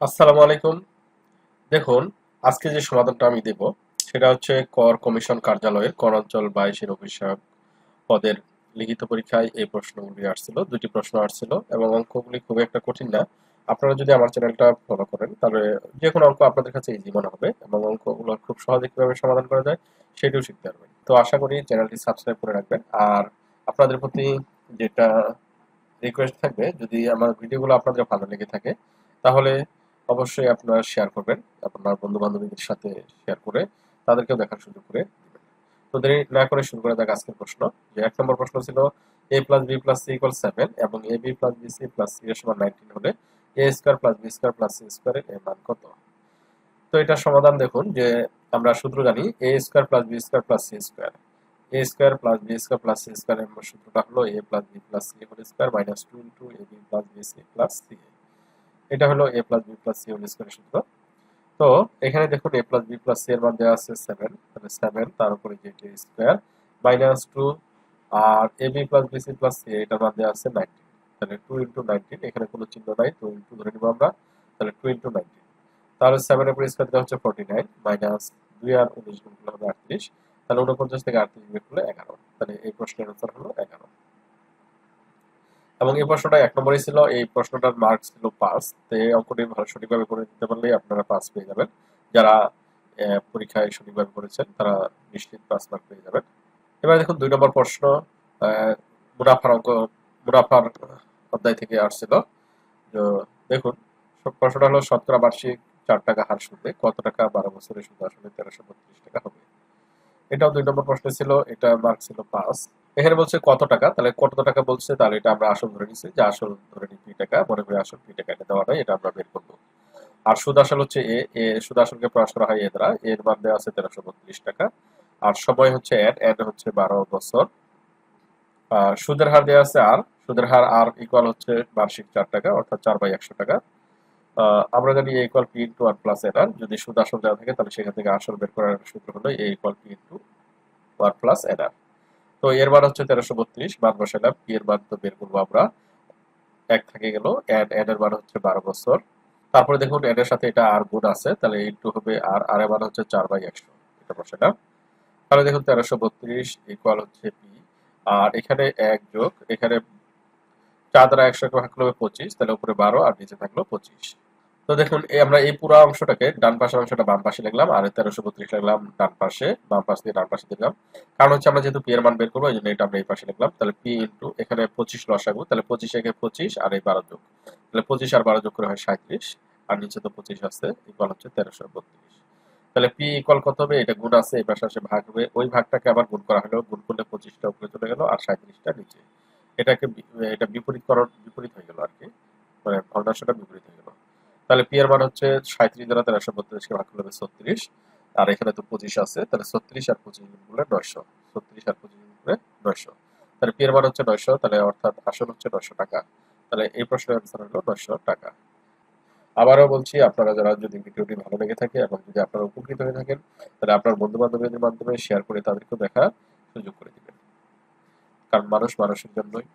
আসসালামু আলাইকুম। দেখুন, আজকে যে সমাধানটা আমি দেব, সেটা হচ্ছে কর কমিশন কার্যালয়ের কর অঞ্চল বাইশের অফিসক পদের লিখিত পরীক্ষায় এই প্রশ্নগুলি আসছিল দুটি প্রশ্ন আসছিল এবং অঙ্কগুলি খুব একটা কঠিন না। আপনারা যদি আমার চ্যানেলটা ফলো করেন, তাহলে যে কোনো অঙ্ক আপনাদের কাছে ইজি মনে হবে এবং অঙ্কগুলো খুব সহজে কীভাবে সমাধান করা যায়, সেটিও শিখতে পারবেন। তো আশা করি চ্যানেলটি সাবস্ক্রাইব করে রাখবেন। আর আপনাদের প্রতি যেটা রিকোয়েস্ট থাকবে, যদি আমার ভিডিওগুলো আপনাদের ভালো লেগে থাকে, তাহলে অবশ্যই আপনারা শেয়ার করবেন, আপনার বন্ধু বান্ধবীদের সাথে শেয়ার করে তাদেরকেও দেখার সুযোগ করে তো দেরি না করে শুরু করে দেখ আজকের প্রশ্ন। যে এক নম্বর প্রশ্ন ছিল A plus B plus C equal seven এবং A B plus B C plus C এর সমান নাইনটিন হলে A square plus B square plus C স্কোয়ারের এর মান কত? তো এটার সমাধান দেখুন যে আমরা সূত্র জানি A square plus B square plus C square A square plus B square plus C square এর সূত্রটা হলো A plus B plus C whole square minus two into A B plus B C plus C এটা হলো A plus B plus C whole স্কোয়ারের সূত্র। তো এখানে দেখুন A plus B plus C এর মান দেওয়া আছে সেভেন তাহলে সেভেন তার উপরে যে square minus two R A B plus B C plus C এটার মান দেওয়া আছে নাইনটিন তাহলে টু ইন্টু নাইনটিন এখানে কোনো চিহ্ন নাই টু ইন্টু ধরে নিব আমরা, তাহলে টু ইন্টু নাইনটিন তাহলে সেভেনের উপরে স্কোয়ার দেওয়া হচ্ছে ফোর্টি নাইন মাইনাস দুই আর উনিশ গুণ হবে আটত্রিশ, তাহলে উনপঞ্চাশ থেকে আটত্রিশ বিয়োগ করলে এগারো। তাহলে এই প্রশ্নের উত্তর হলো এগারো। এবং এই প্রশ্নটা এক নম্বরই ছিল, এই প্রশ্নটার মার্ক ছিল পাঁচ। তো এই অঙ্কটি ভালো সঠিকভাবে করে দিতে পারলেই আপনারা পাস পেয়ে যাবেন। যারা পরীক্ষায় সঠিকভাবে করেছেন তারা নিশ্চিত পাস মার্ক পেয়ে যাবেন। এবার দেখুন, দুই নম্বর প্রশ্ন মুনাফার অঙ্ক, মুনাফার অধ্যায় থেকে আসছিল। তো দেখুন প্রশ্নটা হলো, শতকরা বার্ষিক চার টাকা হার সুদে কত টাকা বারো বছরের সুদ আসলে তেরোশো বত্রিশ টাকা হবে? এটাও দুই নম্বর প্রশ্ন ছিল, এটা মার্ক ছিল পাঁচ। এখানে বলছে কত টাকা? তাহলে কত টাকা বলছে? তাহলে এটা আমরা আসল ধরে নিচ্ছি যে আসল ধরে নিই পি টাকা। মনে করি আসল পি টাকা এটা দেওয়া নয়, এটা আমরা বের করব। আর সুদ আসল হচ্ছে এ এ সুদ আসলকে প্রকাশ করা হয় এ দ্বারা। এর মান দেওয়া আছে তেরোশো বত্রিশ টাকা। আর সময় হচ্ছে এন এন হচ্ছে বারো বছর। সুদের হার দেওয়া আছে আর সুদের হার আর ইকুয়াল হচ্ছে বার্ষিক চার টাকা, অর্থাৎ চার বাই একশো টাকা। আমরা জানি A equal P into one plus N R যদি সুদ আসল দেওয়া থাকে, তাহলে সেখান থেকে আসল বের করার সূত্র হলো A equal P into one plus N R তো এর মান হচ্ছে তেরোশো বত্রিশ মান বসালাম পি এর মান তো বের করব আমরা। এক থেকে গেল এন এন এর মান হচ্ছে বারো বছর। তারপরে দেখুন এন এর সাথে এটা আর গুণ আছে, তাহলে ইন্টু হবে আর আর এর মান হচ্ছে চার বাই একশো। এটা বসালাম তাহলে দেখুন, তেরোশো বত্রিশ ইকুয়াল হচ্ছে পি আর এখানে এক যোগ, এখানে চার দ্বারা একশো ভাগ করলে পঁচিশ, তাহলে উপরে বারো আর নিচে থাকল পঁচিশ। তো দেখুন আমরা এই পুরো অংশটাকে ডান পাশের অংশটা বাম পাশে লিখলাম, আর তেরোশো বত্রিশ লিখলাম ডান পাশে, বাম পাশ দিয়ে ডান পাশে দিলাম। কারণ হচ্ছে আমরা যেহেতু পি এর মান বের করব, এই জন্য এটা আমরা এই পাশে লিখলাম। তাহলে পি ইন্টু এখানে পঁচিশ লসাগু, তাহলে পঁচিশ একে পঁচিশ আর এই বারো যোগ। তাহলে পঁচিশ আর বারো যোগ করে হয় সাঁত্রিশ আর নিচে তো পঁচিশ আছে ইকুয়াল হচ্ছে তেরোশো বত্রিশ। তাহলে পি ইকুয়াল কত হবে? এটা গুণ আছে, এই পাশে আসে ভাগ হবে। ওই ভাগটাকে আবার গুণ করা হলো, গুণ করলে পঁচিশটা উপরে চলে গেল আর সাঁত্রিশটা নিচে। এটাকে এটা বিপরীতকরণ, বিপরীত হয়ে গেল আর কি। মানে ভগ্নাংশটা বিপরীত হয়ে গেল। তাহলে পি এর মান হচ্ছে সাঁত্রিশ দ্বারা তেরোশো বত্রিশকে ভাগ করলে ছত্রিশ। আর এখানে তো পঁচিশ আছে, তাহলে ছত্রিশ আর পঁচিশ গুণ করলে নয়শো। ছত্রিশ আর পঁচিশ গুণ করলে নয়শো। তাহলে পি এর মান হচ্ছে নয়শো, তাহলে অর্থাৎ আসল হচ্ছে নয়শো টাকা। তাহলে এই প্রশ্নের অ্যান্সার হলো নয়শো টাকা। আবারও বলছি, আপনারা যারা যদি ভিডিওটি ভালো লেগে থাকে এবং যদি আপনারা উপকৃত হয়ে থাকেন, তাহলে আপনার বন্ধু বান্ধবীদের মাধ্যমে শেয়ার করে তাদেরকেও দেখা সুযোগ করে দিবেন। কারণ মানুষ মানুষের জন্যই।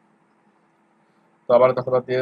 তো আবার ধন্যবাদ দিয়ে